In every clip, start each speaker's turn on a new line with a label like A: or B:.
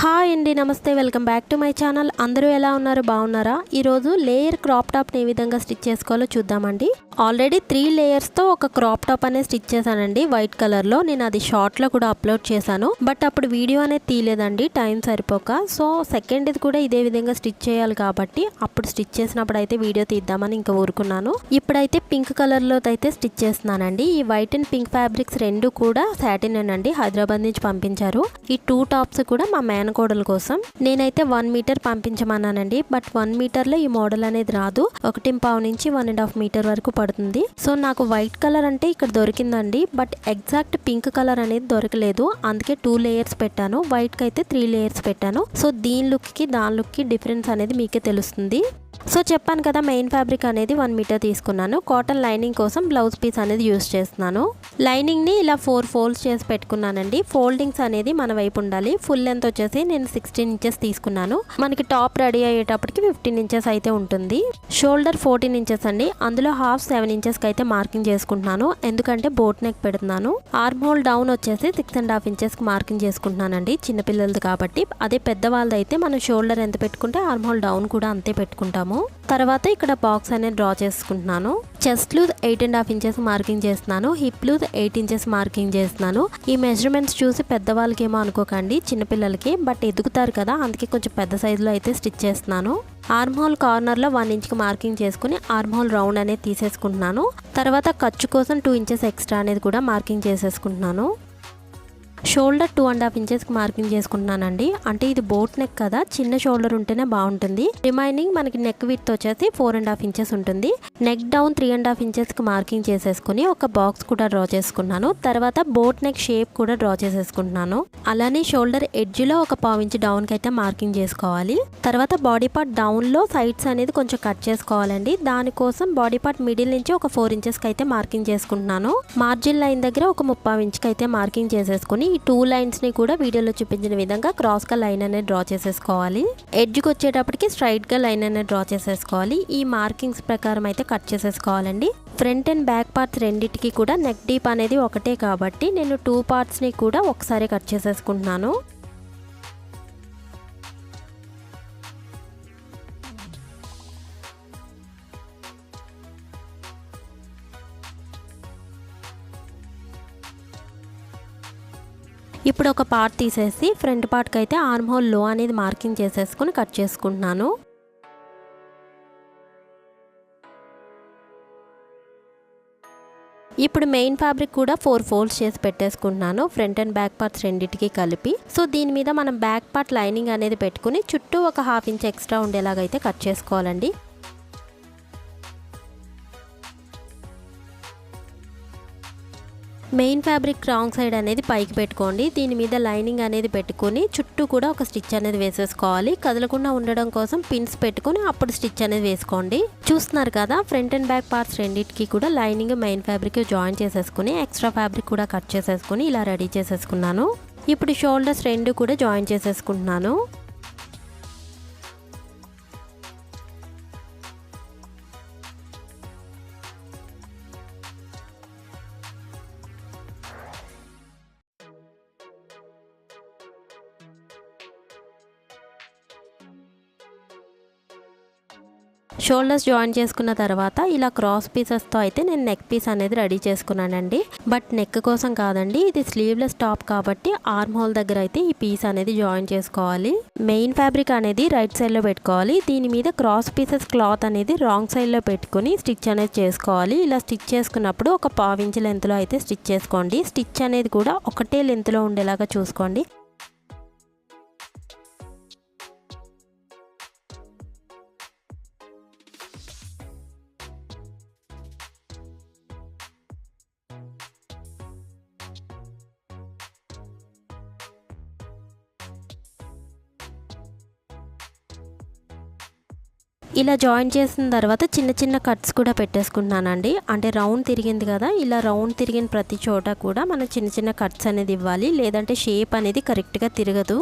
A: Hi అండి నమస్తే welcome back to my channel. అందరూ ఎలా ఉన్నారు? బాగున్నారా? ఈరోజు లేయర్ క్రాప్ టాప్ని ఏ విధంగా స్టిచ్ చేసుకోవాలో చూద్దామండి. ఆల్రెడీ త్రీ లేయర్స్తో ఒక క్రాప్ టాప్ అనేది స్టిచ్ చేశానండి వైట్ కలర్లో. నేను అది షార్ట్లో కూడా అప్లోడ్ చేశాను. బట్ అప్పుడు వీడియో అనేది తీయలేదండి టైం సరిపోక. సో సెకండ్ ఇది కూడా ఇదే విధంగా స్టిచ్ చేయాలి కాబట్టి అప్పుడు స్టిచ్ చేసినప్పుడు అయితే వీడియో తీద్దామని ఇంకా ఊరుకున్నాను. ఇప్పుడైతే పింక్ కలర్లో అయితే స్టిచ్ చేస్తున్నానండి. ఈ వైట్ అండ్ పింక్ ఫ్యాబ్రిక్స్ రెండు కూడా శాటిన్ అండి హైదరాబాద్ నుంచి పంపించారు. ఈ టూ టాప్స్ కూడా మా మేనకోడల కోసం. నేనైతే వన్ మీటర్ పంపించమన్నానండి బట్ వన్ మీటర్లో ఈ మోడల్ అనేది రాదు. ఒకటి పావు నుంచి వన్ అండ్ హాఫ్ మీటర్ వరకు పడుతుంది. సో నాకు వైట్ కలర్ అంటే ఇక్కడ దొరికిందండి. బట్ ఎగ్జాక్ట్ పింక్ కలర్ అనేది దొరకలేదు. అందుకే టూ లేయర్స్ పెట్టాను. వైట్కి అయితే త్రీ లేయర్స్ పెట్టాను. సో దీని లుక్కి దాని లుక్కి డిఫరెన్స్ అనేది మీకే తెలుస్తుంది. సో చెప్పాను కదా మెయిన్ ఫ్యాబ్రిక్ అనేది వన్ మీటర్ తీసుకున్నాను. కాటన్ లైనింగ్ కోసం బ్లౌజ్ పీస్ అనేది యూస్ చేస్తున్నాను. లైనింగ్ని ఇలా ఫోర్ ఫోల్డ్స్ చేసి పెట్టుకున్నానండి. ఫోల్డింగ్స్ అనేది మన వైపు ఉండాలి. ఫుల్ లెంత్ వచ్చేసి నేను సిక్స్టీన్ ఇంచెస్ తీసుకున్నాను. మనకి టాప్ రెడీ అయ్యేటప్పటికి ఫిఫ్టీన్ ఇంచెస్ అయితే ఉంటుంది. షోల్డర్ ఫోర్టీన్ ఇంచెస్ అండి. అందులో హాఫ్ సెవెన్ ఇంచెస్కి అయితే మార్కింగ్ చేసుకుంటున్నాను. ఎందుకంటే బోట్ నెక్ పెడుతున్నాను. ఆర్మ్ హోల్ డౌన్ వచ్చేసి సిక్స్ అండ్ హాఫ్ ఇంచెస్కి మార్కింగ్ చేసుకుంటున్నానండి. చిన్నపిల్లలది కాబట్టి. అదే పెద్దవాళ్ళది అయితే మనం షోల్డర్ ఎంత పెట్టుకుంటే ఆర్మ్ హోల్ డౌన్ కూడా అంతే పెట్టుకుంటాము. తర్వాత ఇక్కడ బాక్స్ అనేది డ్రా చేసుకుంటున్నాను. Chest loose eight and half inches marking చేస్తున్నాను. Hip loose eight inches marking చేస్తున్నాను. ఈ మెజర్మెంట్స్ చూసి పెద్దవాళ్ళకి ఏమో అనుకోకండి చిన్నపిల్లలకి బట్ ఎదుగుతారు కదా అందుకే కొంచెం పెద్ద సైజులో అయితే స్టిచ్ చేస్తున్నాను. ఆర్మ్ హోల్ కార్నర్లో వన్ ఇంచ్కి మార్కింగ్ చేసుకుని ఆర్మ్ హోల్ రౌండ్ అనేది తీసేసుకుంటున్నాను. తర్వాత ఖర్చు కోసం టూ ఇంచెస్ ఎక్స్ట్రా అనేది కూడా మార్కింగ్ చేసేసుకుంటున్నాను. షోల్డర్ టూ అండ్ హాఫ్ ఇంచెస్కి మార్కింగ్ చేసుకుంటున్నానండి. అంటే ఇది బోట్ నెక్ కదా చిన్న షోల్డర్ ఉంటేనే బాగుంటుంది. రిమైనింగ్ మనకి నెక్ విత్ వచ్చేసి ఫోర్ అండ్ హాఫ్ ఇంచెస్ ఉంటుంది. Neck down three and half ఇంచెస్కి మార్కింగ్ చేసేసుకుని ఒక బాక్స్ కూడా డ్రా చేసుకున్నాను. తర్వాత బోట్ నెక్ షేప్ కూడా డ్రా చేసేసుకుంటున్నాను. అలానే షోల్డర్ ఎడ్జ్లో ఒక పావు ఇంచ్ డౌన్కి అయితే మార్కింగ్ చేసుకోవాలి. తర్వాత బాడీ పార్ట్ డౌన్లో సైడ్స్ అనేది కొంచెం కట్ చేసుకోవాలండి. దానికోసం బాడీ పార్ట్ మిడిల్ నుంచి ఒక ఫోర్ ఇంచెస్కి అయితే మార్కింగ్ చేసుకుంటున్నాను. మార్జిన్ లైన్ దగ్గర ఒక ముప్పావు ఇంచ్కి అయితే మార్కింగ్ చేసేసుకుని ఈ టూ లైన్స్ని కూడా వీడియోలో చూపించిన విధంగా క్రాస్గా లైన్ అనేది డ్రా చేసేసుకోవాలి. ఎడ్జ్కి వచ్చేటప్పటికి స్ట్రైట్గా లైన్ అనేది డ్రా చేసేసుకోవాలి. ఈ మార్కింగ్స్ ప్రకారం అయితే కట్ చేసేసుకోవాలండి. ఫ్రంట్ అండ్ బ్యాక్ పార్ట్స్ రెండింటికి కూడా నెక్ డీప్ అనేది ఒకటే కాబట్టి నేను టూ పార్ట్స్ని కూడా ఒకసారి కట్ చేసేసుకుంటున్నాను. ఇప్పుడు ఒక పార్ట్ తీసేసి ఫ్రంట్ పార్ట్కి అయితే ఆర్మ్ హోల్లో అనేది మార్కింగ్ చేసేసుకుని కట్ చేసుకుంటున్నాను. ఇప్పుడు మెయిన్ ఫ్యాబ్రిక్ కూడా ఫోర్ ఫోల్డ్స్ చేసి పెట్టేసుకుంటున్నాను. ఫ్రంట్ అండ్ బ్యాక్ పార్ట్స్ రెండింటికి కలిపి. సో దీని మీద మనం బ్యాక్ పార్ట్ లైనింగ్ అనేది పెట్టుకుని చుట్టూ ఒక హాఫ్ ఇంచ్ ఎక్స్ట్రా ఉండేలాగైతే కట్ చేసుకోవాలండి. మెయిన్ ఫ్యాబ్రిక్ రాంగ్ సైడ్ అనేది పైకి పెట్టుకోండి. దీని మీద లైనింగ్ అనేది పెట్టుకొని చుట్టూ కూడా ఒక స్టిచ్ అనేది వేసేసుకోవాలి. కదలకుండా ఉండడం కోసం పిన్స్ పెట్టుకొని అప్పుడు స్టిచ్ అనేది వేసుకోండి. చూస్తున్నారు కదా ఫ్రంట్ అండ్ బ్యాక్ పార్ట్స్ రెండింటికి కూడా లైనింగ్ మెయిన్ ఫ్యాబ్రిక్ జాయిన్ చేసేసుకుని ఎక్స్ట్రా ఫ్యాబ్రిక్ కూడా కట్ చేసేసుకుని ఇలా రెడీ చేసేసుకున్నాను. ఇప్పుడు షోల్డర్స్ రెండు కూడా జాయిన్ చేసేసుకుంటున్నాను. షోల్డర్స్ జాయిన్ చేసుకున్న తర్వాత ఇలా క్రాస్ పీసెస్తో అయితే నేను నెక్ పీస్ అనేది రెడీ చేసుకున్నానండి. బట్ నెక్ కోసం కాదండి ఇది స్లీవ్లెస్ టాప్ కాబట్టి ఆర్మ్ హోల్ దగ్గర అయితే ఈ పీస్ అనేది జాయిన్ చేసుకోవాలి. మెయిన్ ఫ్యాబ్రిక్ అనేది రైట్ సైడ్లో పెట్టుకోవాలి. దీని మీద క్రాస్ పీసెస్ క్లాత్ అనేది రాంగ్ సైడ్లో పెట్టుకుని స్టిచ్ అనేది చేసుకోవాలి. ఇలా స్టిచ్ చేసుకున్నప్పుడు ఒక పావించి లెంత్లో అయితే స్టిచ్ చేసుకోండి. స్టిచ్ అనేది కూడా ఒకటే లెంత్లో ఉండేలాగా చూసుకోండి. ఇలా జాయిన్ చేసిన తర్వాత చిన్న చిన్న కట్స్ కూడా పెట్టేసుకుంటున్నానండి అంటే రౌండ్ తిరిగింది కదా ఇలా రౌండ్ తిరిగిన ప్రతి చోట కూడా మనం చిన్న చిన్న కట్స్ అనేది ఇవ్వాలి. లేదంటే షేప్ అనేది కరెక్ట్గా తిరగదు.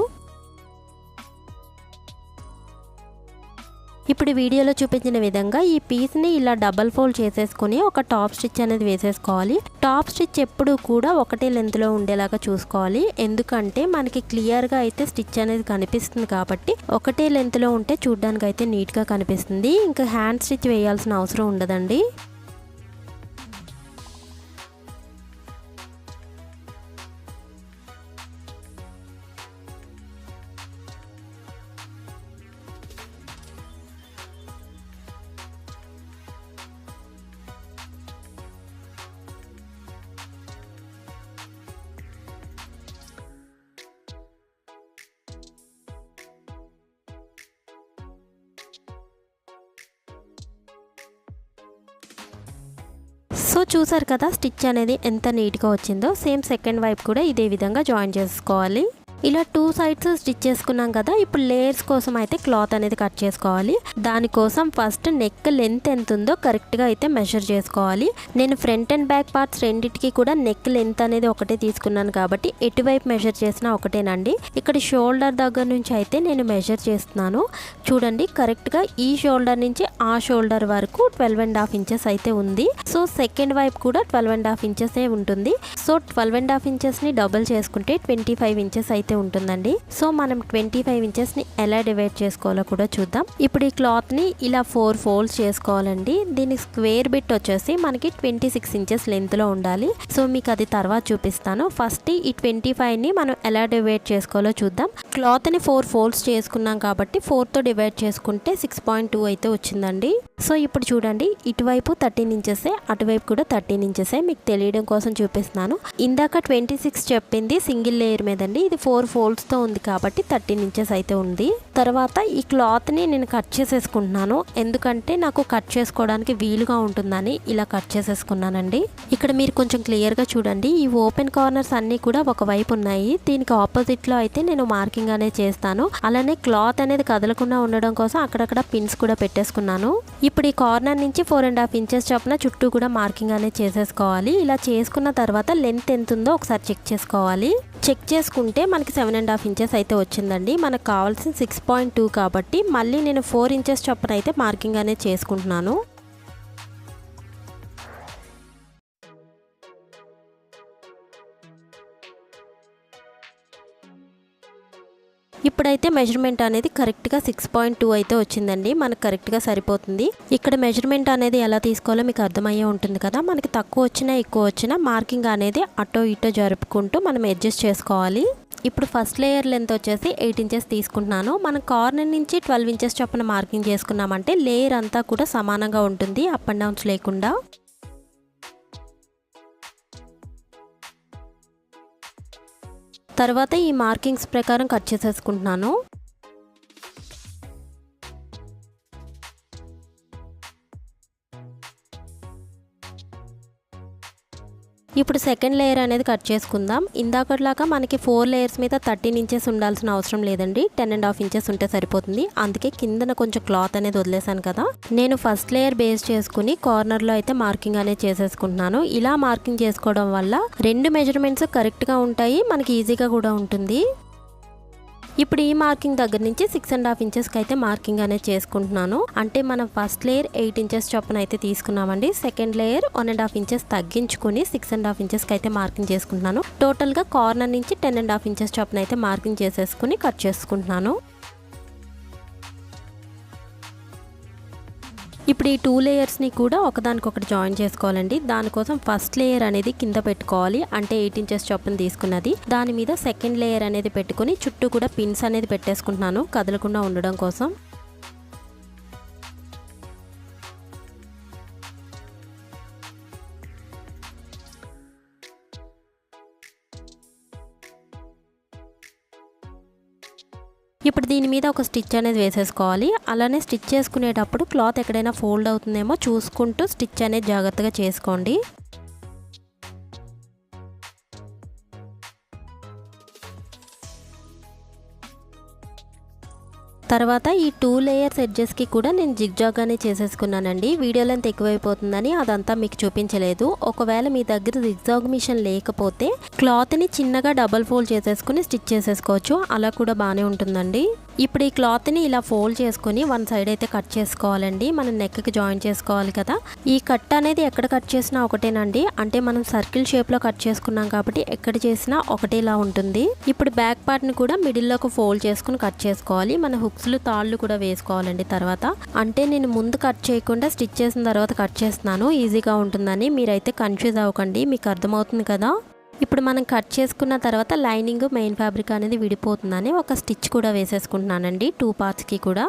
A: ఇప్పుడు వీడియోలో చూపించిన విధంగా ఈ పీస్ని ఇలా డబల్ ఫోల్డ్ చేసేసుకొని ఒక టాప్ స్టిచ్ అనేది వేసేసుకోవాలి. టాప్ స్టిచ్ ఎప్పుడు కూడా ఒకటే లెంత్లో ఉండేలాగా చూసుకోవాలి. ఎందుకంటే మనకి క్లియర్గా అయితే స్టిచ్ అనేది కనిపిస్తుంది కాబట్టి ఒకటే లెంత్లో ఉంటే చూడడానికి అయితే నీట్గా కనిపిస్తుంది. ఇంకా హ్యాండ్ స్టిచ్ వేయాల్సిన అవసరం ఉండదండి. సో చూసారు కదా స్టిచ్ అనేది ఎంత నీట్గా వచ్చిందో సేమ్ సెకండ్ వైపు కూడా ఇదే విధంగా జాయిన్ చేసుకోవాలి. ఇలా టూ సైడ్స్ స్టిచ్ చేసుకున్నాం కదా ఇప్పుడు లేయర్స్ కోసం అయితే క్లాత్ అనేది కట్ చేసుకోవాలి. దానికోసం ఫస్ట్ నెక్ లెంత్ ఎంత ఉందో కరెక్ట్గా అయితే మెషర్ చేసుకోవాలి. నేను ఫ్రంట్ అండ్ బ్యాక్ పార్ట్స్ రెండింటికి కూడా నెక్ లెంత్ అనేది ఒకటే తీసుకున్నాను కాబట్టి ఎటువైపు మెషర్ చేసినా ఒకటేనండి. ఇక్కడ షోల్డర్ దగ్గర నుంచి అయితే నేను మెషర్ చేస్తున్నాను. చూడండి కరెక్ట్గా ఈ షోల్డర్ నుంచి ఆ షోల్డర్ వరకు ట్వెల్వ్ అండ్ హాఫ్ ఇంచెస్ అయితే ఉంది. సో సెకండ్ వైపు కూడా ట్వెల్వ్ అండ్ హాఫ్ ఇంచెస్ ఉంటుంది. సో ట్వెల్వ్ అండ్ హాఫ్ ఇంచెస్ని డబుల్ చేసుకుంటే ట్వంటీ ఫైవ్ ఇంచెస్ అయితే ఉంటుందండి. సో మనం ట్వంటీ ఫైవ్ ఇంచెస్ని ఎలా డివైడ్ చేసుకోవాలో కూడా చూద్దాం. ఇప్పుడు ఈ క్లాత్ని ఇలా ఫోర్ ఫోల్డ్స్ చేసుకోవాలండి. దీని స్క్వేర్ బిట్ వచ్చేసి మనకి ట్వంటీ సిక్స్ ఇంచెస్ లెంత్లో ఉండాలి. సో మీకు అది తర్వాత చూపిస్తాను. ఫస్ట్ ఈ ట్వంటీ ఫైవ్ని మనం ఎలా డివైడ్ చేసుకోవాలో చూద్దాం. క్లాత్ని ఫోర్ ఫోల్డ్స్ చేసుకున్నాం కాబట్టి ఫోర్తో డివైడ్ చేసుకుంటే సిక్స్ పాయింట్ టూ అయితే వచ్చిందండి. సో ఇప్పుడు చూడండి. ఇటువైపు థర్టీన్ ఇంచెసే అటువైపు కూడా థర్టీన్ ఇంచెసే మీకు తెలియడం కోసం చూపిస్తున్నాను. ఇందాక ట్వంటీ సిక్స్ చెప్పింది సింగిల్ లేయర్ మీదండి. ఇది ఫోర్ ఫోర్ ఫోల్డ్స్తో ఉంది కాబట్టి థర్టీన్ ఇంచెస్ అయితే ఉంది. తర్వాత ఈ క్లాత్ని నేను కట్ చేసేసుకుంటున్నాను. ఎందుకంటే నాకు కట్ చేసుకోవడానికి వీలుగా ఉంటుందని ఇలా కట్ చేసేసుకున్నానండి. ఇక్కడ మీరు కొంచెం క్లియర్గా చూడండి. ఈ ఓపెన్ కార్నర్స్ అన్నీ కూడా ఒక వైపు ఉన్నాయి. దీనికి ఆపోజిట్లో అయితే నేను మార్కింగ్ అనేది చేస్తాను. అలానే క్లాత్ అనేది కదలకుండా ఉండడం కోసం అక్కడక్కడ పిన్స్ కూడా పెట్టేసుకున్నాను. ఇప్పుడు ఈ కార్నర్ నుంచి ఫోర్ అండ్ హాఫ్ ఇంచెస్ చొప్పున చుట్టూ కూడా మార్కింగ్ అనేది చేసేసుకోవాలి. ఇలా చేసుకున్న తర్వాత లెంత్ ఎంత ఉందో ఒకసారి చెక్ చేసుకోవాలి. చెక్ చేసుకుంటే మనకి సెవెన్ అండ్ హాఫ్ ఇంచెస్ అయితే వచ్చిందండి. మనకు కావాల్సిన సిక్స్ పాయింట్ టూ కాబట్టి మళ్ళీ నేను ఫోర్ ఇంచెస్ చొప్పున అయితే మార్కింగ్ అనేది చేసుకుంటున్నాను. ఇప్పుడైతే మెజర్మెంట్ అనేది కరెక్ట్గా సిక్స్ పాయింట్ టూ అయితే వచ్చిందండి. మనకు కరెక్ట్గా సరిపోతుంది. ఇక్కడ మెజర్మెంట్ అనేది ఎలా తీసుకోవాలో మీకు అర్థమయ్యే ఉంటుంది కదా. మనకి తక్కువ వచ్చినా ఎక్కువ వచ్చినా మార్కింగ్ అనేది అటో ఇటో జరుపుకుంటూ మనం అడ్జస్ట్ చేసుకోవాలి. ఇప్పుడు ఫస్ట్ లేయర్ లెంత్ వచ్చేసి ఎయిట్ ఇంచెస్ తీసుకుంటున్నాను. మనం కార్నర్ నుంచి ట్వెల్వ్ ఇంచెస్ చొప్పున మార్కింగ్ చేసుకున్నామంటే లేయర్ అంతా కూడా సమానంగా ఉంటుంది అప్ అండ్ డౌన్స్ లేకుండా. తర్వాత ఈ మార్కింగ్స్ ప్రకారం కట్ చేసేసుకుంటున్నాను. ఇప్పుడు సెకండ్ లేయర్ అనేది కట్ చేసుకుందాం. ఇందాకట్లాగా మనకి ఫోర్ లేయర్స్ మీద థర్టీన్ ఇంచెస్ ఉండాల్సిన అవసరం లేదండి. టెన్ అండ్ హాఫ్ ఇంచెస్ ఉంటే సరిపోతుంది. అందుకే కిందన కొంచెం క్లాత్ అనేది వదిలేసాను కదా. నేను ఫస్ట్ లేయర్ బేస్ చేసుకుని కార్నర్లో అయితే మార్కింగ్ అనేది చేసేసుకుంటున్నాను. ఇలా మార్కింగ్ చేసుకోవడం వల్ల రెండు మెజర్మెంట్స్ కరెక్ట్గా ఉంటాయి. మనకి ఈజీగా కూడా ఉంటుంది. ఇప్పుడు ఈ మార్కింగ్ దగ్గర నుంచి సిక్స్ అండ్ హాఫ్ ఇంచెస్కి అయితే మార్కింగ్ అనేది చేసుకుంటున్నాను. అంటే మనం ఫస్ట్ లేయర్ ఎయిట్ ఇంచెస్ చొప్పున అయితే తీసుకున్నామండి. Second layer one and half inches తగ్గించుకుని సిక్స్ అండ్ హాఫ్ ఇంచెస్కి అయితే మార్కింగ్ చేసుకుంటున్నాను. టోటల్గా కార్నర్ నుంచి టెన్ అండ్ హాఫ్ ఇంచెస్ చొప్పున అయితే మార్కింగ్ చేసేసుకుని కట్ చేసుకుంటున్నాను. ఇప్పుడు ఈ టూ లేయర్స్ని కూడా ఒకదానికొకటి జాయిన్ చేసుకోవాలండి. దానికోసం ఫస్ట్ లేయర్ అనేది కింద పెట్టుకోవాలి. అంటే ఎయిట్ ఇంచెస్ చొప్పున తీసుకున్నది. దాని మీద సెకండ్ లేయర్ అనేది పెట్టుకుని చుట్టూ కూడా పిన్స్ అనేది పెట్టేసుకుంటున్నాను. కదలకుండా ఉండడం కోసం. ఇప్పుడు దీని మీద ఒక స్టిచ్ అనేది వేసేసుకోవాలి. అలానే స్టిచ్ చేసుకునేటప్పుడు క్లాత్ ఎక్కడైనా ఫోల్డ్ అవుతుందేమో చూసుకుంటూ స్టిచ్ అనేది జాగ్రత్తగా చేసుకోండి. తర్వాత ఈ టూ లేయర్స్ ఎడ్జెస్కి కూడా నేను జిగ్జాగానే చేసేసుకున్నానండి. వీడియో లెంత్ ఎక్కువైపోతుందని అదంతా మీకు చూపించలేదు. ఒకవేళ మీ దగ్గర జిగ్జాగ్ మిషన్ లేకపోతే క్లాత్ని చిన్నగా డబల్ ఫోల్డ్ చేసేసుకుని స్టిచ్ చేసేసుకోవచ్చు. అలా కూడా బాగానే ఉంటుందండి. ఇప్పుడు ఈ క్లాత్ని ఇలా ఫోల్డ్ చేసుకుని వన్ సైడ్ అయితే కట్ చేసుకోవాలండి. మనం నెక్కి జాయిన్ చేసుకోవాలి కదా. ఈ కట్ అనేది ఎక్కడ కట్ చేసినా ఒకటేనండి. అంటే మనం సర్కిల్ షేప్లో కట్ చేసుకున్నాం కాబట్టి ఎక్కడ చేసినా ఒకటేలా ఉంటుంది. ఇప్పుడు బ్యాక్ పార్ట్ని కూడా మిడిల్లోకి ఫోల్డ్ చేసుకుని కట్ చేసుకోవాలి. మన హుక్స్లు తాళ్ళు కూడా వేసుకోవాలండి తర్వాత. అంటే నేను ముందు కట్ చేయకుండా స్టిచ్ చేసిన తర్వాత కట్ చేస్తున్నాను. ఈజీగా ఉంటుందని మీరైతే కన్ఫ్యూజ్ అవ్వకండి. మీకు అర్థమవుతుంది కదా? ఇప్పుడు మనం కట్ చేసుకున్న తర్వాత లైనింగ్ మెయిన్ ఫ్యాబ్రిక్ అనేది విడిపోతుందని ఒక స్టిచ్ కూడా వేసేసుకుంటున్నానండి టూ పార్ట్స్కి కూడా.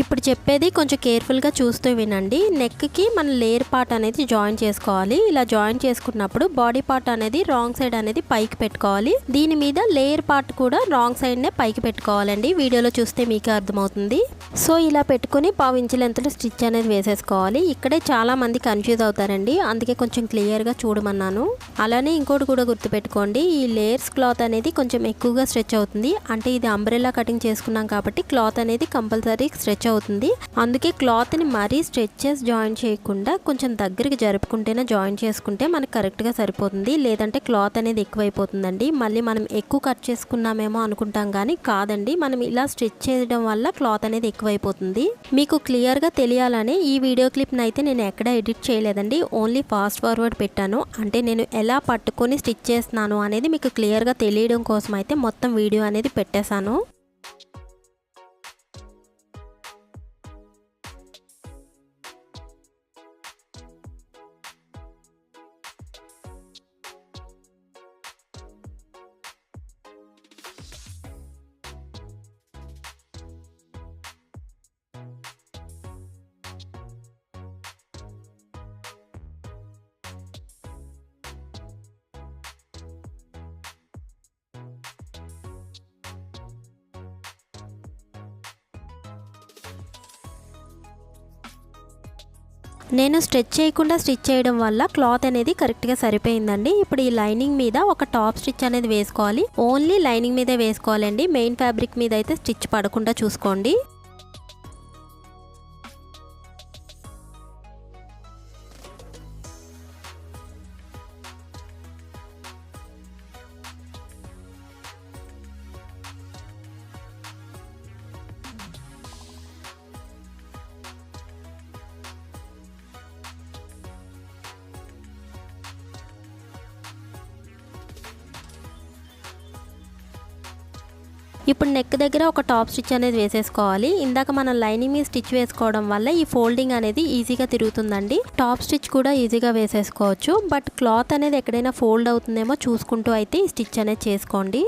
A: ఇప్పుడు చెప్పేది కొంచెం కేర్ఫుల్గా చూస్తూ వినండి. నెక్కి మన లేయర్ పార్ట్ అనేది జాయిన్ చేసుకోవాలి. ఇలా జాయిన్ చేసుకున్నప్పుడు బాడీ పార్ట్ అనేది రాంగ్ సైడ్ అనేది పైకి పెట్టుకోవాలి. దీని మీద లేయర్ పార్ట్ కూడా రాంగ్ సైడ్నే పైకి పెట్టుకోవాలండి. వీడియోలో చూస్తే మీకే అర్థమవుతుంది. సో ఇలా పెట్టుకుని పావు ఇంచులెంతలో స్టిచ్ అనేది వేసేసుకోవాలి. ఇక్కడే చాలా మంది కన్ఫ్యూజ్ అవుతారండి. అందుకే కొంచెం క్లియర్గా చూడమన్నాను. అలానే ఇంకోటి కూడా గుర్తుపెట్టుకోండి. ఈ లేయర్స్ క్లాత్ అనేది కొంచెం ఎక్కువగా స్ట్రెచ్ అవుతుంది. అంటే ఇది అంబ్రెలా కటింగ్ చేసుకున్నాం కాబట్టి క్లాత్ అనేది కంపల్సరీ స్ట్రెచ్ అవుతుంది. అందుకే క్లాత్ని మరీ స్ట్రెచెస్ జాయిన్ చేయకుండా కొంచెం దగ్గరికి జరుపుకుంటేనే జాయిన్ చేసుకుంటే మనకు కరెక్ట్గా సరిపోతుంది. లేదంటే క్లాత్ అనేది ఎక్కువైపోతుందండి. మళ్ళీ మనం ఎక్కువ కట్ చేసుకున్నామేమో అనుకుంటాం కానీ కాదండి. మనం ఇలా స్ట్రెచ్ చేయడం వల్ల క్లాత్ అనేది ఎక్కువ ఎక్కువైపోతుంది. మీకు క్లియర్గా తెలియాలని ఈ వీడియో క్లిప్ని అయితే నేను ఎక్కడ ఎడిట్ చేయలేదండి. ఓన్లీ ఫాస్ట్ ఫార్వర్డ్ పెట్టాను. అంటే నేను ఎలా పట్టుకొని స్టిచ్ చేస్తున్నాను అనేది మీకు క్లియర్గా తెలియడం కోసం అయితే మొత్తం వీడియో అనేది పెట్టేశాను. నేను స్ట్రెచ్ చేయకుండా స్టిచ్ చేయడం వల్ల క్లాత్ అనేది కరెక్ట్గా సరిపోయిందండి. ఇప్పుడు ఈ లైనింగ్ మీద ఒక టాప్ స్టిచ్ అనేది వేసుకోవాలి. ఓన్లీ లైనింగ్ మీదే వేసుకోవాలండి. మెయిన్ ఫ్యాబ్రిక్ మీద అయితే స్టిచ్ పడకుండా చూసుకోండి. ఇప్పుడు నెక్ దగ్గర ఒక టాప్ స్టిచ్ అనేది వేసేసుకోవాలి. ఇందాక మనం లైనింగ్ మీద స్టిచ్ వేసుకోవడం వల్ల ఈ ఫోల్డింగ్ అనేది ఈజీగా తిరుగుతుందండి. టాప్ స్టిచ్ కూడా ఈజీగా వేసేసుకోవచ్చు. బట్ క్లాత్ అనేది ఎక్కడైనా ఫోల్డ్ అవుతుందేమో చూసుకుంటూ అయితే ఈ స్టిచ్ అనేది చేసుకోండి.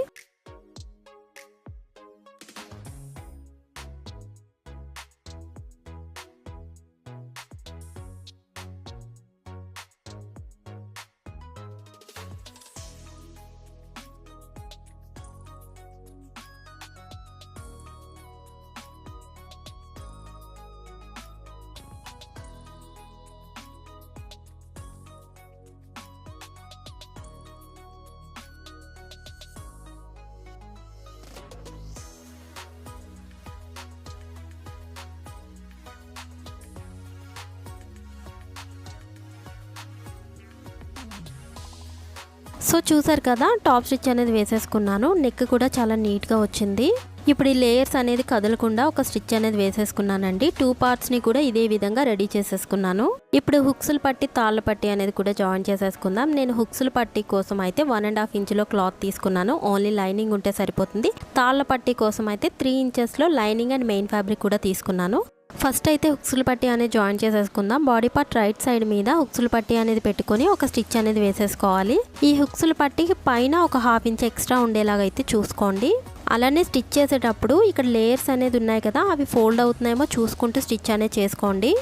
A: సో చూసారు కదా టాప్ స్టిచ్ అనేది వేసేసుకున్నాను. నెక్ కూడా చాలా నీట్గా వచ్చింది. ఇప్పుడు ఈ లేయర్స్ అనేది కదలకుండా ఒక స్టిచ్ అనేది వేసేసుకున్నానండి. టూ పార్ట్స్ని కూడా ఇదే విధంగా రెడీ చేసేసుకున్నాను. ఇప్పుడు హుక్స్లు పట్టి తాళ్ళ పట్టి అనేది కూడా జాయిన్ చేసేసుకుందాం. నేను హుక్స్లు పట్టి కోసం అయితే వన్ అండ్ హాఫ్ ఇంచ్లో క్లాత్ తీసుకున్నాను. ఓన్లీ లైనింగ్ ఉంటే సరిపోతుంది. తాళ్ళ పట్టి కోసం అయితే త్రీ ఇంచెస్లో లైనింగ్ అండ్ మెయిన్ ఫ్యాబ్రిక్ కూడా తీసుకున్నాను. ఫస్ట్ అయితే హుక్స్లు పట్టి అనేది జాయిన్ చేసేసుకుందాం. బాడీ పార్ట్ రైట్ సైడ్ మీద హుక్స్లు పట్టి అనేది పెట్టుకొని ఒక స్టిచ్ అనేది వేసేసుకోవాలి. ఈ హుక్స్లు పట్టికి పైన ఒక హాఫ్ ఇంచ్ ఎక్స్ట్రా ఉండేలాగా అయితే చూసుకోండి. అలానే స్టిచ్ చేసేటప్పుడు ఇక్కడ లేయర్స్ అనేది ఉన్నాయి కదా అవి ఫోల్డ్ అవుతున్నాయేమో చూసుకుంటూ స్టిచ్ అనేది చేసుకోండి.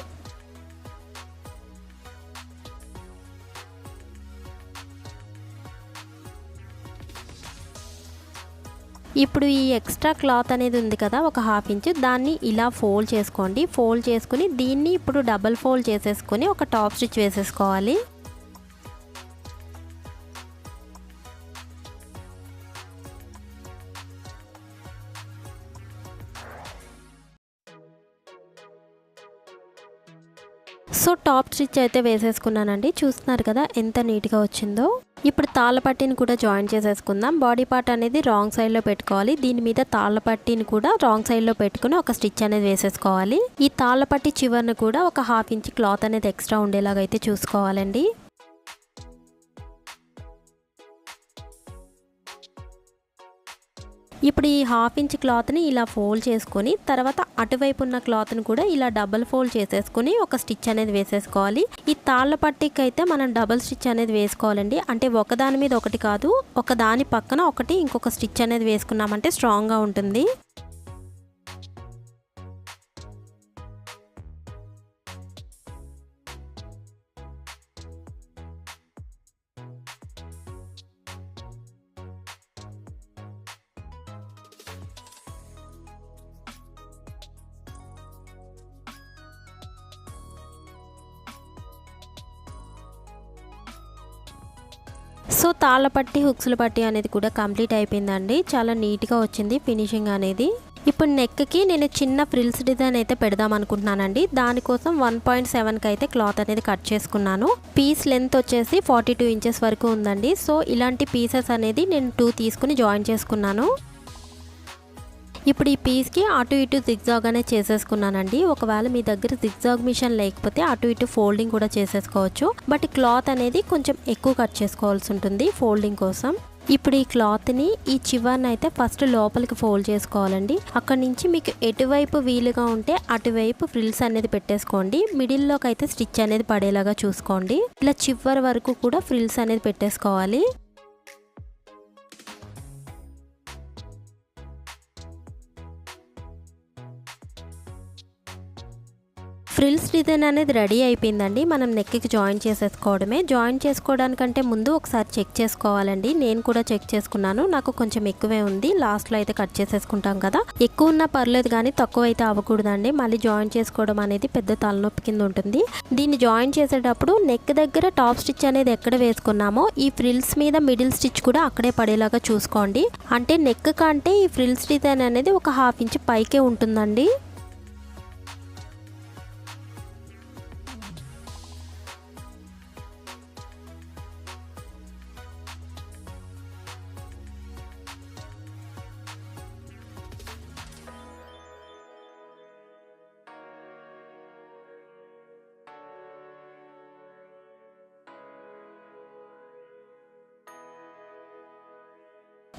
A: ఇప్పుడు ఈ ఎక్స్ట్రా క్లాత్ అనేది ఉంది కదా ఒక హాఫ్ ఇంచ్. దాన్ని ఇలా ఫోల్డ్ చేసుకోండి. ఫోల్డ్ చేసుకుని దీన్ని ఇప్పుడు డబల్ ఫోల్డ్ చేసేసుకొని ఒక టాప్ స్టిచ్ వేసేసుకోవాలి. సో టాప్ స్టిచ్ అయితే వేసేసుకున్నానండి. చూస్తున్నారు కదా ఎంత నీట్గా వచ్చిందో. ఇప్పుడు తాళ్ళపట్టిని కూడా జాయిన్ చేసేసుకుందాం. బాడీ పార్ట్ అనేది రాంగ్ సైడ్లో పెట్టుకోవాలి. దీని మీద తాళ్ళపట్టిని కూడా రాంగ్ సైడ్లో పెట్టుకుని ఒక స్టిచ్ అనేది వేసేసుకోవాలి. ఈ తాళ్ళపట్టి చివరిని కూడా ఒక హాఫ్ ఇంచ్ క్లాత్ అనేది ఎక్స్ట్రా ఉండేలాగా అయితే చూసుకోవాలండి. ఇప్పుడు ఈ హాఫ్ ఇంచ్ క్లాత్ని ఇలా ఫోల్డ్ చేసుకొని తర్వాత అటువైపు ఉన్న క్లాత్ని కూడా ఇలా డబల్ ఫోల్డ్ చేసేసుకొని ఒక స్టిచ్ అనేది వేసేసుకోవాలి. ఈ తాళ్ళ పట్టికి అయితే మనం డబల్ స్టిచ్ అనేది వేసుకోవాలండి. అంటే ఒకదాని మీద ఒకటి కాదు ఒక దాని పక్కన ఒకటి ఇంకొక స్టిచ్ అనేది వేసుకున్నామంటే స్ట్రాంగ్గా ఉంటుంది. తాళ్ళ పట్టి హుక్స్ల పట్టి అనేది కూడా కంప్లీట్ అయిపోయిందండి. చాలా నీట్గా వచ్చింది ఫినిషింగ్ అనేది. ఇప్పుడు నెక్కి నేను చిన్న ఫ్రిల్స్ డిజైన్ అయితే పెడదాం అనుకుంటున్నానండి. దానికోసం వన్ పాయింట్ సెవెన్కి అయితే క్లాత్ అనేది కట్ చేసుకున్నాను. పీస్ లెంత్ వచ్చేసి ఫార్టీ టూ ఇంచెస్ వరకు ఉందండి. సో ఇలాంటి పీసెస్ అనేది నేను టూ తీసుకుని జాయిన్ చేసుకున్నాను. ఇప్పుడు ఈ పీస్కి అటు ఇటు జిగ్జాగ్ అనే చేసేసుకున్నానండి. ఒకవేళ మీ దగ్గర జిగ్జాగ్ మిషన్ లేకపోతే అటు ఇటు ఫోల్డింగ్ కూడా చేసేసుకోవచ్చు. బట్ క్లాత్ అనేది కొంచెం ఎక్కువ కట్ చేసుకోవాల్సి ఉంటుంది ఫోల్డింగ్ కోసం. ఇప్పుడు ఈ క్లాత్ని ఈ చివరిని అయితే ఫస్ట్ లోపలికి ఫోల్డ్ చేసుకోవాలండి. అక్కడ నుంచి మీకు ఎటువైపు వీలుగా ఉంటే అటువైపు ఫ్రిల్స్ అనేది పెట్టేసుకోండి. మిడిల్లోకి అయితే స్టిచ్ అనేది పడేలాగా చూసుకోండి. ఇలా చివరి వరకు కూడా ఫ్రిల్స్ అనేది పెట్టేసుకోవాలి. ఫ్రిల్స్ డిజైన్ అనేది రెడీ అయిపోయిందండి. మనం నెక్కి జాయిన్ చేసేసుకోవడమే. జాయిన్ చేసుకోవడానికంటే ముందు ఒకసారి చెక్ చేసుకోవాలండి. నేను కూడా చెక్ చేసుకున్నాను. నాకు కొంచెం ఎక్కువే ఉంది. లాస్ట్లో అయితే కట్ చేసేసుకుంటాం కదా. ఎక్కువ ఉన్నా పర్లేదు కానీ తక్కువ అయితే అవ్వకూడదండి. మళ్ళీ జాయిన్ చేసుకోవడం అనేది పెద్ద తలనొప్పి కింద ఉంటుంది. దీన్ని జాయిన్ చేసేటప్పుడు నెక్ దగ్గర టాప్ స్టిచ్ అనేది ఎక్కడ వేసుకున్నామో ఈ ఫ్రిల్స్ మీద మిడిల్ స్టిచ్ కూడా అక్కడే పడేలాగా చూసుకోండి. అంటే నెక్ కంటే ఈ ఫ్రిల్స్ డిజైన్ అనేది ఒక హాఫ్ ఇంచ్ పైకే ఉంటుందండి.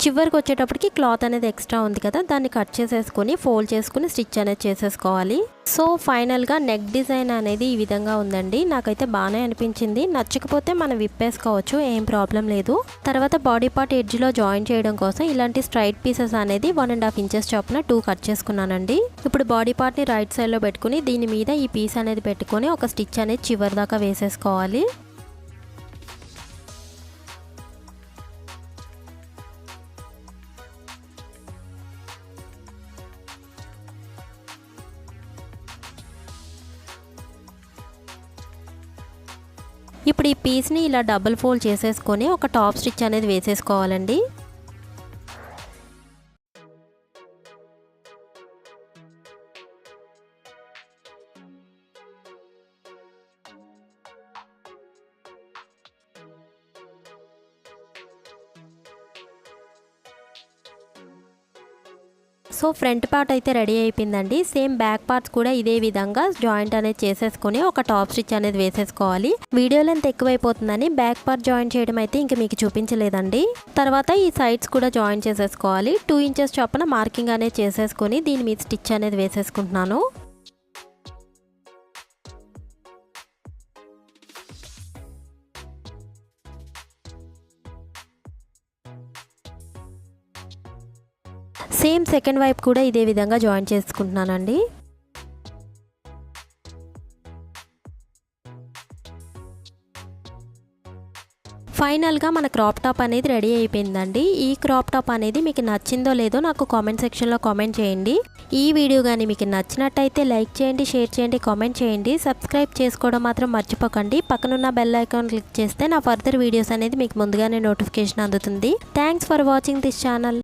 A: చివరికి వచ్చేటప్పటికి క్లాత్ అనేది ఎక్స్ట్రా ఉంది కదా దాన్ని కట్ చేసేసుకొని ఫోల్డ్ చేసుకుని స్టిచ్ అనేది చేసేసుకోవాలి. సో ఫైనల్గా నెక్ డిజైన్ అనేది ఈ విధంగా ఉందండి. నాకైతే బాగానే అనిపించింది. నచ్చకపోతే మనం విప్పేసుకోవచ్చు ఏం ప్రాబ్లం లేదు. తర్వాత బాడీ పార్ట్ ఎడ్జ్లో జాయిన్ చేయడం కోసం ఇలాంటి స్ట్రైట్ పీసెస్ అనేది వన్ అండ్ హాఫ్ ఇంచెస్ చొప్పున టూ కట్ చేసుకున్నానండి. ఇప్పుడు బాడీ పార్ట్ని రైట్ సైడ్లో పెట్టుకుని దీని మీద ఈ పీస్ అనేది పెట్టుకొని ఒక స్టిచ్ అనేది చివరి దాకా వేసేసుకోవాలి. ఇప్పుడు ఈ పీస్ని ఇలా డబుల్ ఫోల్డ్ చేసేసుకొని ఒక టాప్ స్టిచ్ అనేది వేసేసుకోవాలండి. సో ఫ్రంట్ పార్ట్ అయితే రెడీ అయిపోయిందండి. సేమ్ బ్యాక్ పార్ట్స్ కూడా ఇదే విధంగా జాయింట్ అనేది చేసేసుకొని ఒక టాప్ స్టిచ్ అనేది వేసేసుకోవాలి. వీడియో లెంత్ ఎక్కువైపోతుందని బ్యాక్ పార్ట్ జాయిన్ చేయడం అయితే ఇంక మీకు చూపించలేదండి. తర్వాత ఈ సైడ్స్ కూడా జాయిన్ చేసేసుకోవాలి. టూ ఇంచెస్ చొప్పున మార్కింగ్ అనేది చేసేసుకొని దీని మీద స్టిచ్ అనేది వేసేసుకుంటున్నాను. సేమ్ సెకండ్ వైపు కూడా ఇదే విధంగా జాయిన్ చేసుకుంటున్నానండి. ఫైనల్గా మన క్రాప్ టాప్ అనేది రెడీ అయిపోయిందండి. ఈ క్రాప్ టాప్ అనేది మీకు నచ్చిందో లేదో నాకు కామెంట్ సెక్షన్లో కామెంట్ చేయండి. ఈ వీడియో కానీ మీకు నచ్చినట్టయితే లైక్ చేయండి షేర్ చేయండి కామెంట్ చేయండి. సబ్స్క్రైబ్ చేసుకోవడం మాత్రం మర్చిపోకండి. పక్కనున్న బెల్ ఐకాన్ క్లిక్ చేస్తే నా ఫర్దర్ వీడియోస్ అనేది మీకు ముందుగానే నోటిఫికేషన్ అందుతుంది. Thanks for watching this channel.